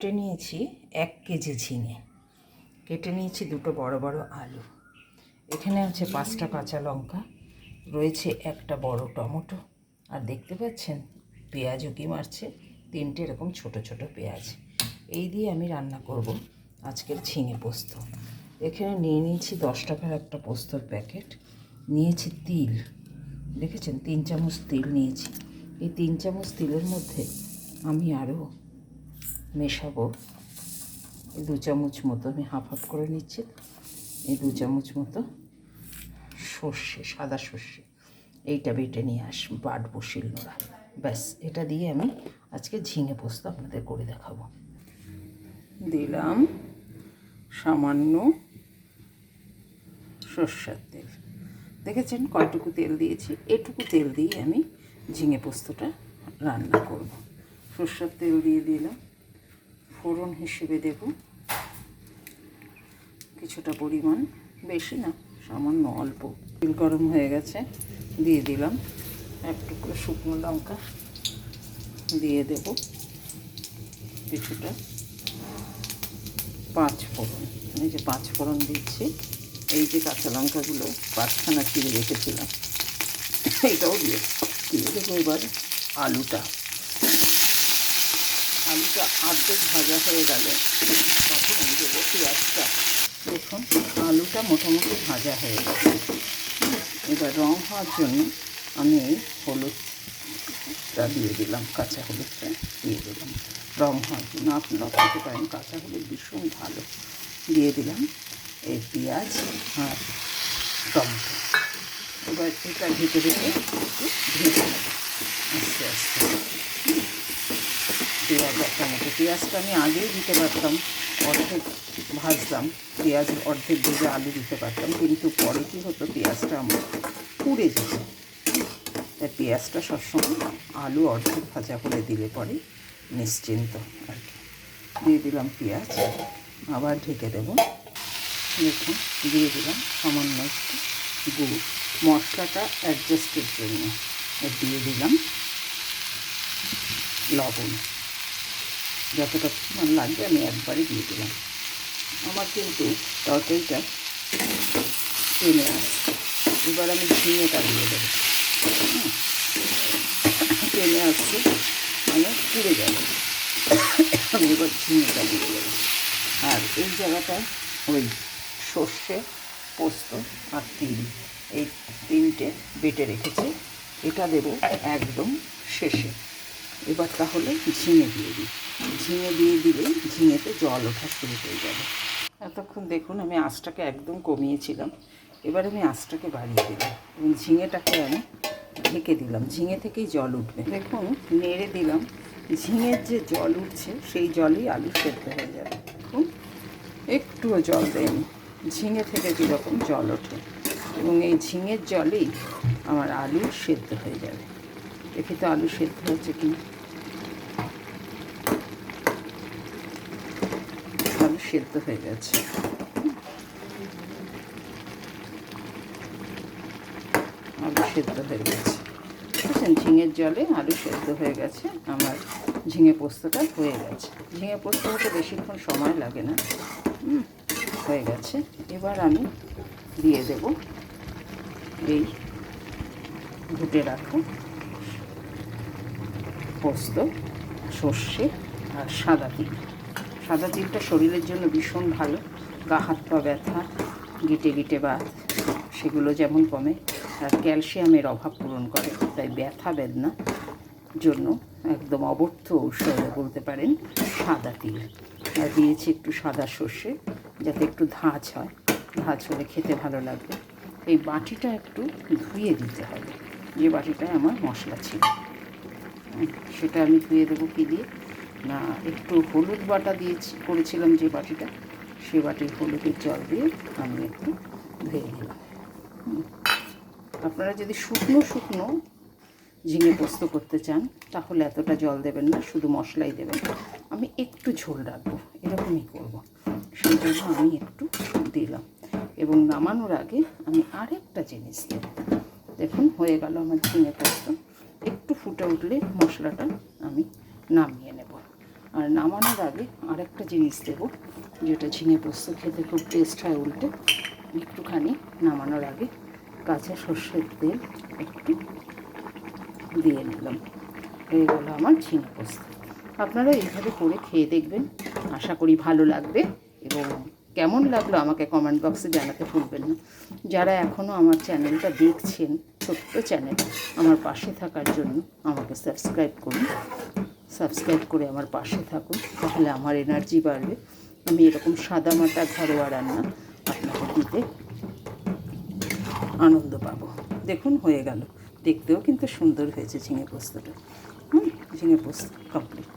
কেটে নিয়েছি এক কেজি ঝিঙে। কেটে নিয়েছি দুটো বড় বড় আলু। এখানে আছে পাঁচটা কাঁচা লঙ্কা, রয়েছে একটা বড় টমেটো। আর দেখতে পাচ্ছেন পেঁয়াজও কি মারছে, তিনটে এরকম ছোট ছোট পেঁয়াজ। এই দিয়ে আমি রান্না করব আজকের ঝিঙে পোস্ত। এখানে নিয়ে নিয়েছি দশ টাকার একটা পোস্তর প্যাকেট। নিয়েছি তিল। দেখেছেন, তিন চামচ তিল নিয়েছি। এই তিন চামচ তিলের মধ্যে আমি আরও মেশাবো। এই দু চামচ মতো আমি হাফ হাফ করে নিচ্ছি। এই দু চামচ মতো সর্ষে, সাদা সর্ষে, এইটা বেটে নিয়ে আস বাট বাটবো শিলনোড়া। ব্যাস, এটা দিয়ে আমি আজকে ঝিঙে পোস্ত আপনাদের করে দেখাবো। দিলাম সামান্য সর্ষের তেল। দেখেছেন কয়টুকু তেল দিয়েছি? এটুকু তেল দিয়ে আমি ঝিঙে পোস্তটা রান্না করব। সর্ষের তেল দিয়ে দিলাম। ফোড়ন হিসেবে দেব। কিছুটা পরিমাণ, বেশি না, সামান্য অল্প। তেল গরম হয়ে গেছে, দিয়ে দিলাম। এক টুকরো শুকনো লঙ্কা দিয়ে দেব। কিছুটা পাঁচ ফোড়ন। এই যে পাঁচ ফোড়ন দিচ্ছি, এই যে কাঁচা লঙ্কাগুলো পাঁচখানা চিড়ে রেখেছিলাম এইটাও দিয়ে দিয়ে দেবো এবার আলুটা আলুটা আর্ধেক ভাজা হয়ে গেলে তখন আমি দেবো পেঁয়াজটা। দেখুন, আলুটা মোটামুটি ভাজা হয়ে গেছে। এবার রং হওয়ার জন্য আমি এই হলুদটা দিয়ে দিলাম, কাঁচা হলুদটা দিয়ে দিলাম। রং হওয়ার জন্য আপনারা খেতে পারেন, কাঁচা হলুদ ভীষণ ভালো। দিয়ে দিলাম এই পেঁয়াজ আর টমেটো। এবার এটা একটু ভেজে নেব। আস্তে আস্তে। পেঁয়াজ টমেটো পেঁয়াজটা আমি আগেই দিতে পারতাম, অর্ধেক ভাজতাম, পেঁয়াজ অর্ধেক ভেজে আলু দিতে পারতাম, কিন্তু পরে কী হতো, পেঁয়াজটা আমার পুড়ে যেত। তাই পেঁয়াজটা সবসময় আলু অর্ধেক ভাজা করে দিলে পরে নিশ্চিন্ত আর কি। দিয়ে দিলাম পেঁয়াজ, আবার ঢেকে দেবো। দেখুন, দিয়ে দিলাম সামান্য একটু গুড়। মশলাটা অ্যাডজাস্টের জন্য। দিয়ে দিলাম লবণ। যতটা পরিমাণ লাগবে আমি একবারে দিয়ে দিলাম। আমার কিন্তু তরকারিটা টেনে আসছে। এবার আমি ঝিঙেটা দিয়ে দেবো। টেনে আসছে মানে পুড়ে যাবে আমি এবার ঝিঙেটা দিয়ে দেবো। আর এই জায়গাটায় ওই সর্ষে পোস্ত আর তিল। এই তিনটে বেটে রেখেছি। এটা দেবো একদম শেষে। এবার তাহলে ঝিঙে দিয়ে দিই। ঝিঙে দিয়ে দিলে ঝিঙেতে জল ওঠা শুরু হয়ে যাবে। এতক্ষণ দেখুন আমি আঁচটাকে একদম কমিয়েছিলাম। এবার আমি আঁচটাকে বাড়িয়ে দিলাম এবং ঝিঙেটাকে আমি ঢেকে দিলাম। ঝিঙে থেকেই জল উঠবে। দেখুন, নেড়ে দিলাম। ঝিঙের যে জল উঠছে, সেই জলই আলু সেদ্ধ হয়ে যাবে। দেখুন, একটুও জল দেয়নি। ঝিঙে থেকে কীরকম জল ওঠে এবং এই ঝিঙের জলেই আমার আলু সেদ্ধ হয়ে যাবে। দেখি তো আলু সেদ্ধ হচ্ছে কি না। আলু সেদ্ধ হয়ে গেছে। আলু সেদ্ধ হয়ে গেছে। বুঝছেন ঝিঙের জলে আলু সেদ্ধ হয়ে গেছে। আমার ঝিঙে পোস্তটা হয়ে গেছে। ঝিঙে পোস্ত হতে বেশিক্ষণ সময় লাগে না। হয়ে গেছে। এবার আমি দিয়ে দেব এই ঘুটে রাখা পোস্ত, সর্ষে আর সাদা তিল। সাদা তিলটা শরীরের জন্য ভীষণ ভালো। গা, হাত, পা ব্যথা, গিটে গিটে বা সেগুলো যেমন কমে, আর ক্যালসিয়ামের অভাব পূরণ করে। তাই ব্যথা, বেদনা জন্য একদম অবর্থ ঔষধ বলতে পারেন সাদা তিল। আর দিয়েছি একটু সাদা সর্ষে, যাতে একটু ধাঁচ হয়। ধাঁচ হলে খেতে ভালো লাগবে। এই বাটিটা একটু ধুয়ে দিতে হবে। যে বাটিটায় আমার মশলা ছিল। সেটা আমি ধুয়ে দেবো কী দিয়ে? না, একটু হলুদ বাটা দিয়েছি, করেছিলাম যে বাটিটা, সে বাটির হলুদের জল দিয়ে আমি একটু ধুয়ে নিলাম। আপনারা যদি শুকনো শুকনো ঝিঙে পোস্ত করতে চান, তাহলে এতটা জল দেবেন না, শুধু মশলাই দেবেন। আমি একটু ঝোল রাখব, এরকমই করব। সেই জন্য আমি একটু দিলাম। এবং নামানোর আগে আমি আরেকটা জিনিস দেব। দেখুন, হয়ে গেল আমার ঝিঙে পোস্ত। একটু ফুটে উঠলে মশলাটা আমি নামিয়ে আর নামানোর আগে আরেকটা জিনিস দেবো, যেটা ঝিঙে পোস্ত খেতে খুব টেস্ট হয় উল্টে। একটুখানি নামানোর আগে কাঁচা সর্ষের তেল একটু দিয়ে নিলাম। হয়ে গেল আমার ঝিঙে পোস্ত। আপনারা এইভাবে করে খেয়ে দেখবেন, আশা করি ভালো লাগবে এবং কেমন লাগল আমাকে কমেন্ট বক্সে জানাতে ভুলবেন না। যারা এখনও আমার চ্যানেলটা দেখছেন, ছোট্ট চ্যানেল, আমার পাশে থাকার জন্য আমাকে সাবস্ক্রাইব করুন। সাবস্ক্রাইব করে আমার পাশে থাকুন, তাহলে আমার এনার্জি বাড়বে। আমি এরকম সাদা মাটা ঘরোয়া রান্না আপনাকে দিতে আনন্দ পাবো। দেখুন, হয়ে গেল। দেখতেও কিন্তু সুন্দর হয়েছে ঝিঙে পোস্তটা। হুম, ঝিঙে পোস্ত কমপ্লিট